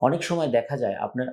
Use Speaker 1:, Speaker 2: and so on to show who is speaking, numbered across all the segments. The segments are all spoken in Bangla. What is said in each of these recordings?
Speaker 1: অনেক সময় দেখা যায় আপনার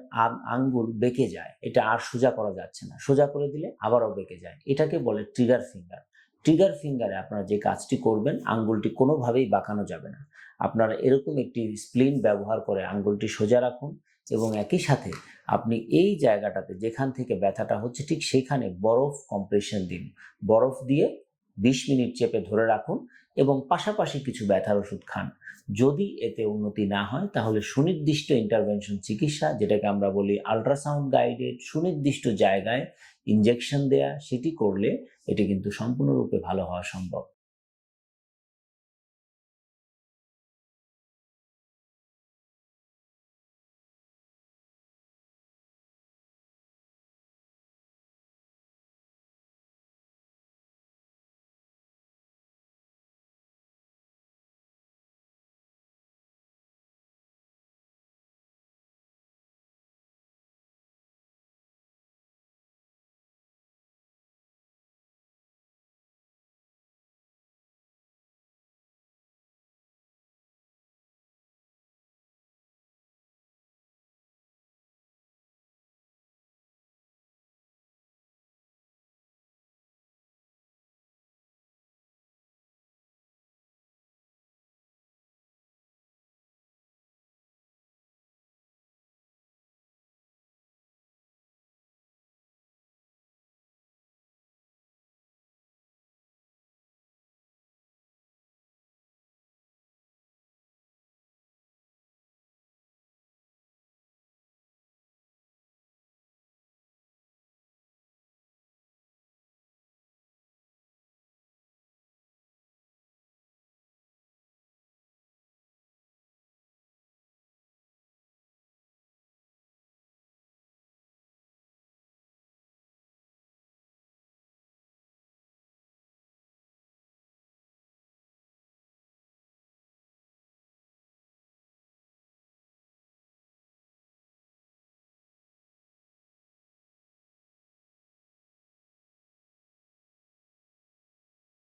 Speaker 1: আঙ্গুল বেঁকে যায়। এটা আর সোজা করা যাচ্ছে না। সোজা করে দিলে আবারও বেঁকে যায়। এটাকে বলে ট্রিগার ফিঙ্গার ট্রিগার ফিঙ্গারে আপনারা যে কাজটি করবেন, আঙ্গুলটি কোনোভাবেই বাঁকানো যাবে না। আপনারা এরকম একটি স্প্লিন ব্যবহার করে আঙ্গুলটি সোজা রাখুন এবং একই সাথে আপনি এই জায়গাটাতে যেখান থেকে ব্যথাটা হচ্ছে ঠিক সেখানে বরফ কম্প্রেশন দিন। বরফ দিয়ে বিশ মিনিট চেপে ধরে রাখুন এবং পাশাপাশি কিছু ব্যথার ওষুধ খান। যদি এতে উন্নতি না হয়, তাহলে সুনির্দিষ্ট ইন্টারভেনশন চিকিৎসা, যেটাকে আমরা বলি আলট্রাসাউন্ড গাইডেড সুনির্দিষ্ট জায়গায় ইঞ্জেকশন দেয়া, সেটি করলে এটি কিন্তু সম্পূর্ণরূপে ভালো হওয়া সম্ভব।